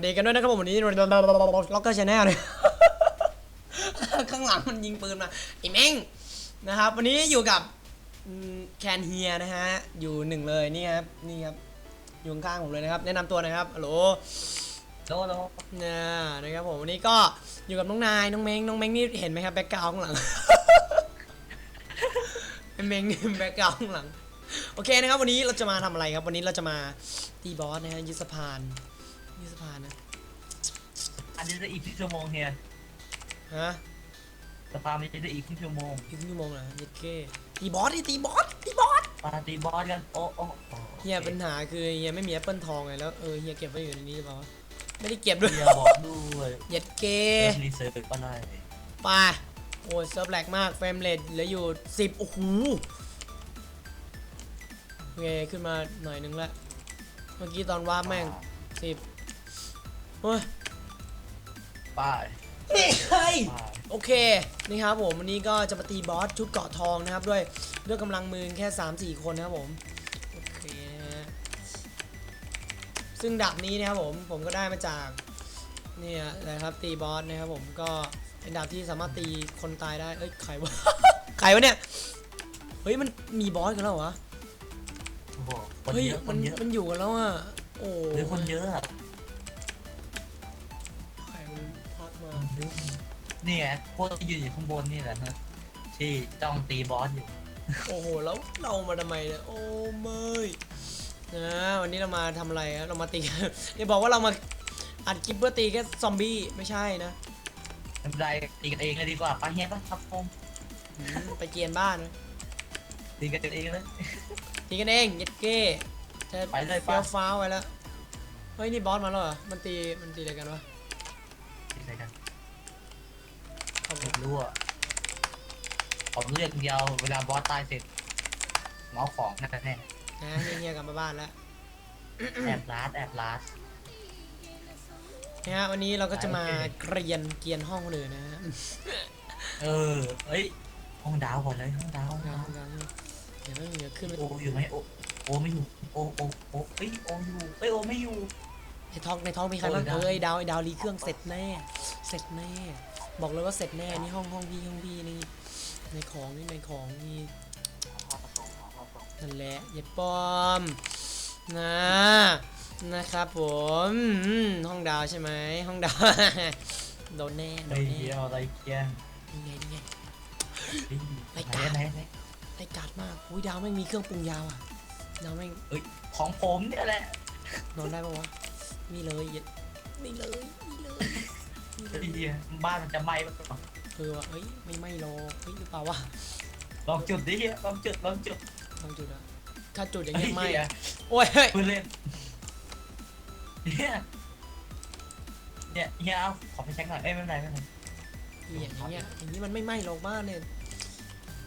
วัสดีกันด้วยนะครับผมวันนี้ล็อกเกอร์ชาแนลเลยข้างหลังมันยิงปืนมาไอ้แม่งนะครับ วันนี้อยู่กับแคนเฮียนะฮะ อยู่หนึ่งเลยนี่ครับนี่ครับอยู่ข้างๆผมเลยนะครับแนะนำตัวหนะครับฮัลโหลโลโลนะนะครับผมวันนี้ก็อยู่กับน้องนายน้องเม้งน้องเม้งนี่เห็นไหมครับแบ็กกราวข้างหลังไอ้เม้งนี่แบ็กกราวข้างหลังโอเคนะครับวันนี้เราจะมาทำอะไรครับ วันนี้เราจะมาตีบอสนะฮะยึดสะพาน ยึดสะพานนะอันนี้จะอีกครึ่งชั่วโมงเฮียฮะสภาไม่ได้อีกครึ่งชั่วโมงอีกครึ่งชั่วโมงเหรอยึดเก้ตีบอสดิตีบอสตีบอสปาร์ตี้บอสกันโอ้โอ้โอ้เฮียปัญหาคือเฮียไม่มีแอปเปิลทองไงแล้วเออเฮียเก็บไว้อยู่ในนี้หรือเปล่าวะไม่ได้เก็บด้วยเฮียบอกด้วยยึดเก้เอฟรีเซิร์ฟก็ได้ไปโอ้ยเซิร์ฟแหลกมากเฟรมเรทเหลืออยู่สิบโอ้โหโอเคขึ้นมาหน่อยนึงละเมื่อกี้ตอนว่าร์ปแม่งสิบ เฮ้ยป้ายนี่เฮ้ยป้ายโอเคนี่ครับผมวันนี้ก็จะมาตีบอสชุดเกราะทองนะครับ ด้วยด้วยกำลังมือแค่ 3-4 คนนะครับผม โอเคนะฮะซึ่งดาบนี้นะครับผมผมก็ได้มาจากเนี่ยนะครับตีบอสนะครับผมก็เป็นดาบที่สามารถตีคนตายได้ เอ้ยใครวะ ใครวะเนี่ย เฮ้ยมันมีบอสกันแล้วเหรอวะโอ้โหคนเฮ้ยเยอะคมันนเยอะมันอยู่กันแล้วอะโอ้ หรือคนเยอะอะ มานี่ไงพวกที่ยืนอยู่ข้างบนนี่แหละฮะที่จ้องตีบอสอยู่ โอ้โห แล้วเรามาทำไมเนี่ยโอ้ไม่นะวันนี้เรามาทำอะไรครับเรามาตี อย่าบอกว่าเรามาอัดคลิปเพื่อตีแค่ซอมบี้ไม่ใช่นะไม่เป็นไรตีกันเองเลยดีกว่าป้าเฮียป้าทับผมอืมไปเกียนบ้านนะตีกันเองเลย ตีกันเองเย็ดเก้จะไปเลยเฟี้ยวปะฟ้าวไว้แล้วเฮ้ยนี่บอสมาแล้วเหรอมันตีมันตีอะไรกันวะ เอาไม่รู้อะผมเลือกเดียวเวลาบอสตายเสร็จเมาของนั่นแน่นะเฮียๆกลับมาบ้านแล้วแอบลาดแอบลาดนะฮะวันนี้เราก็จะมาโอเค เกรียนเกรียนห้องคนอื่นนะฮะเออเอ้ยห้องดาวก่อนเลยห้องดาวห้องดาวเดี๋ยวไม่เดี๋ยวขึ้นไปโออยู่ไหมโอโอไม่อยู่โอโอโอเอ้ยโออยู่เอ้ยโอไม่อยู่ ในท้องในท้องมีใครบ้างโอ้ยดาว เอ้ยดาวไอ้ดาวรีเครื่องเสร็จแน่เสร็จแน่ บอกเลยว่าเสร็จแน่นี่ห้องห้องพี่ห้องพี่นี่ในของนี่ในของนี่นั่นแหละอย่าปลอมนะนะครับผมอืมห้องดาวใช่ไหมห้องดาวโดนแน่โดไอ้นเหี้แน่ยอะไรเกี้ยนี่ไงนี่ไงไหนไหนไหนได้การ์ดมากอุ้ยดาวแม่งมีเครื่องปรุงยาวอะดาวแม่งเอ้ยของผมเนี่ยแหละนอนได้ปะวะนี่เลยอย่านี่เลยนี่เลยนี่เล ไอ้ยเหี้ยบ้านมันจะไหม้ปะก่อนเออว่ะเฮ้ยไม่ไม่หรอกเฮ้ยหรือเปล่าวะลองจุดดิเหี้ยลองจุดลองจุดลองจุดอะถ้าจุดอย่างไอ้เงี้ยไม่เหี้ยโอ้ยเฮ้ยพูดเล่นเหี้ยเนี่ยเฮียเอาขอไปเช็คหน่อยเอ้ยไม่เป็นไรไม่เป็นไรเหี้ยอย่างเงี้ยอย่างนี้มันไม่ไหม้หรอกบ้านเนี่ย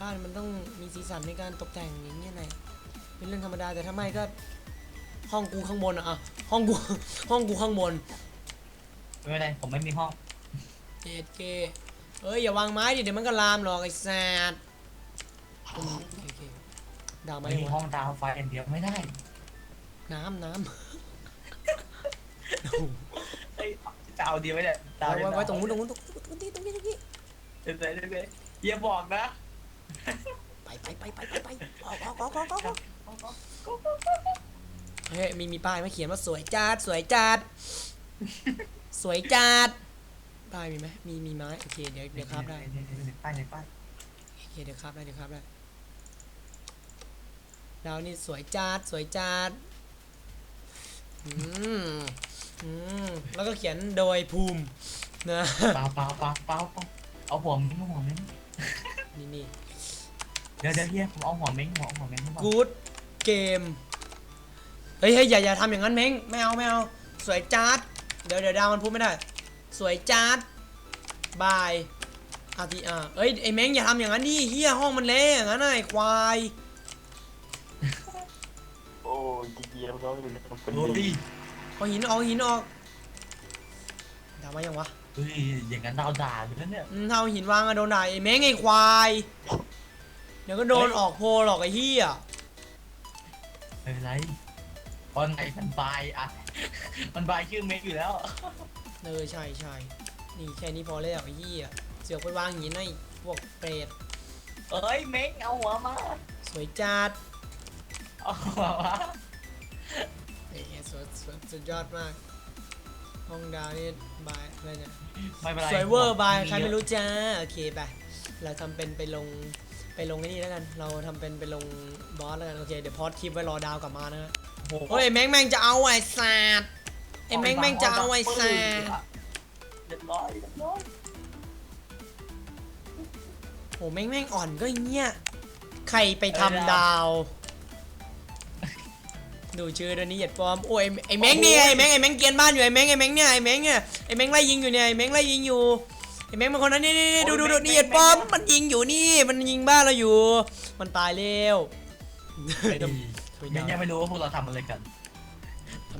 บ้านมันต้องมีสีสันในการตกแต่งอย่างเงี้ยไงเป็นเรื่องธรรมดาแต่ถ้าไม่ก็ ห้องกูข้างบนอะอะห้องกูห้องกูข้างบนไม่เป็นไรผมไม่มีห้อง เจ็ดเกเอ้ยอย่าวางไม้ดิเดี๋ยวมันก็ลามหรอกไอ้แซดโอเคโอเคดาวไหมไม่มีห้อวะงดาวไฟอันเดียวไม่ได้ น้ำน้ำเอ้ยจะเอาดีไหมเนี่ยดาวไว้เดียวไว้ไว้ตรงนู้นตรงนู้นตรงตรงนี้ตรงนี้ตรงนี้เดี๋ยวเดี๋ยวเดี๋ยวอย่าบอกนะไปไปไปไปไปไปออกออกออกออกออกเฮ้ยมีมีป้ายไหมาเขียนว่าสวยจัดสวยจัดสวยจัด ป้ายมีไหมมีมีไม้โอเคเดี๋ยวเดี๋ยวครับได้ป้ายในป้ายโอเคเดี๋ยวครับได้เดี๋ยวครับได้ดาวนี่สวยจัดสวยจัดอืมอืมแล้วก็เขียนโดยภูมินะเปล่าเปล่าเปล่าเปล่าเปล่าเอาหัวเม้งเอาหัวเม้งนี่นี่เดี๋ยวเดี๋ยวเฮียผมเอาหัวเม้งหัวหัวเม้งให้บอกกู๊ดเกมเฮ้ยเฮ้ยอย่าอย่าทำอย่างนั้นเม้งไม่เอาไม่เอาสวยจัดเดี๋ยวเดี๋ยวดาวมันพูดไม่ได้ สวยจัด บายอาทีอาเอ้ยไอเม้งอย่าทำอย่างนั้นดิเฮียห้องมันเละอย่างนั้นน่ะไอควายโอ้ยเยี่ยมเขาเลยนะครับคนโอ้ยดีเอาหินออกเอาหินออกดาวมายังวะเฮ้ยอย่างนั้นดาวด่าเลยนะเนี่ยอืมถ้าเอาหินวางอะโดนด่าไอเม้งไอควายเดี๋ยวก็โดนเฮ้ยออกโพลหรอกไอเฮียไม่เป็นไรเพราะไหนมันบายอะ มันบายชื่อเมกอยู่แล้ว เออใช่ใช่ นี่แค่นี้พอแล้วไอ้ยี่อะเสือกไปวางอย่างนี้นะไอ้พวกเปรตเอ้ยเมกเอาหัวมาสวยจัดเอาหัวมาเอ้ยสุดสุดสุดยอดมาก ห้องดาวนี่บายอะไรเนี่ยไม่เป็นไรสวยเวอร์บายใครไม่รู้จ้าโอเคไปเราทำเป็นไปลงไปลงไอ้นี่แล้วกัน เราทำเป็นไปลงบอสแล้วกัน โอเค เดี๋ยวพอดคลิปไว้รอดาวกลับมานะฮะโอ้โหเฮ้ยไอ้แม่งแม่งจะเอาไอ้สัตว์ไอ้แม่งแม่งจะเอาไอ้สัตว์เรียบร้อยเรียบร้อยโอ้แม่งแม่งอ่อนก็อย่างเงี้ยใครไปทำดาว ดูชื่อเดี๋ยวนี้เหยียดฟอร์มโอ้ยไอ้ไอ้แม่งนี่ไงไอ้แม่งไอ้แม่งเกรียนบ้านอยู่ไอ้แม่งไอ้แม่งเนี่ยไอ้แม่งเนี่ยไอ้แม่งไล่ยิงอยู่เนี่ยไอ้แม่งไล่ยิงอยู่ไอ้แม่งเป็นคนนั้นนี่นี่นี่ดูดูดูนี่เหยียดฟอร์มมันยิงอยู่นี่มันยิงบ้านเราอยู่ มันตายแล้วเฮ้ยเมกยังไม่รู้ว่าพวกเราทำอะไรกัน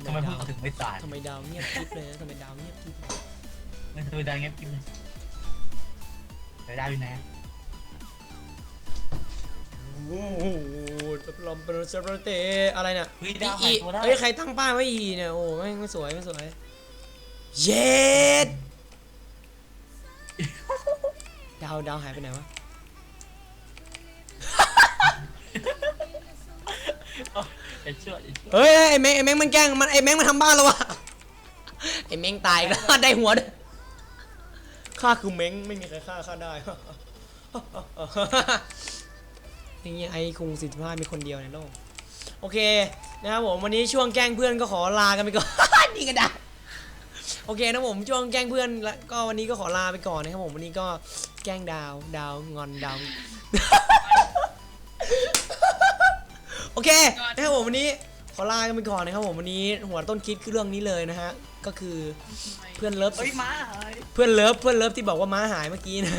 ทำไมทำไมพวดากวเราถึงไม่ตาย ทำไมดาวเงียบกริบเลยนะทำไมดาวเงียบกริบเลย ไม่เคยดังเงียบกินเลยเดี๋ยวดาวอยู่ไหนโอ้โหลอมเปโรเซโรเตอะไรเนี่ยเฮ้ยอีดาวอีหายตัวได้เฮ้ยใครตั้งป้ายไว้อีเนี่ยโอ้ไม่งไม่สวยไม่สวยเย็ดดาวดาวหายไปไหนวะอย่าเชื่ออย่าเชื่อเฮ้ยไอ้แมงไอ้แมงมันแกล้งมันไอ้แมงมันทำบ้านเราวะไอ้แมงตายแล้วได้หัวด้วย ข้าคือแมงไม่มีใครฆ่าข้าได้ อย่างเงี้ยไอ้คงสิทธิภาพมีคนเดียวในโลก โอเคนะครับผมวันนี้ช่วงแกล้งเพื่อนก็ขอลากันไปก่อน นี่ก็ได้โอเคนะผมช่วงแกล้งเพื่อนแล้วก็วันนี้ก็ขอลาไปก่อนนะครับผมวันนี้ก็แกล้งดาวดาวงอนดาวโอเคนะครับผมวันนี้ขอลากันไปก่อนนะครับผมวันนี้หัวต้นคิดคือเรื่องนี้เลยนะฮะ ก็คือเพื่อนเลิฟเฮ้ยมาเฮ้ยเพื่อนเลิฟเพื่อนเลิฟที่บอกว่าม้าหายเมื่อกี้นะ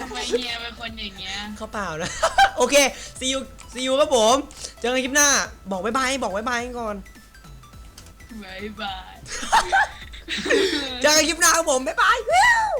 ทำไมเฮียเป็นคนอย่างเงี้ย เขาเปล่านะ โอเคซีอูซีอูครับผม เจอกันคลิปหน้า บอกบายบาย บอกบายบายก่อนบายบาย เจอกันคลิปหน้าครับผม บ๊ายบายวิว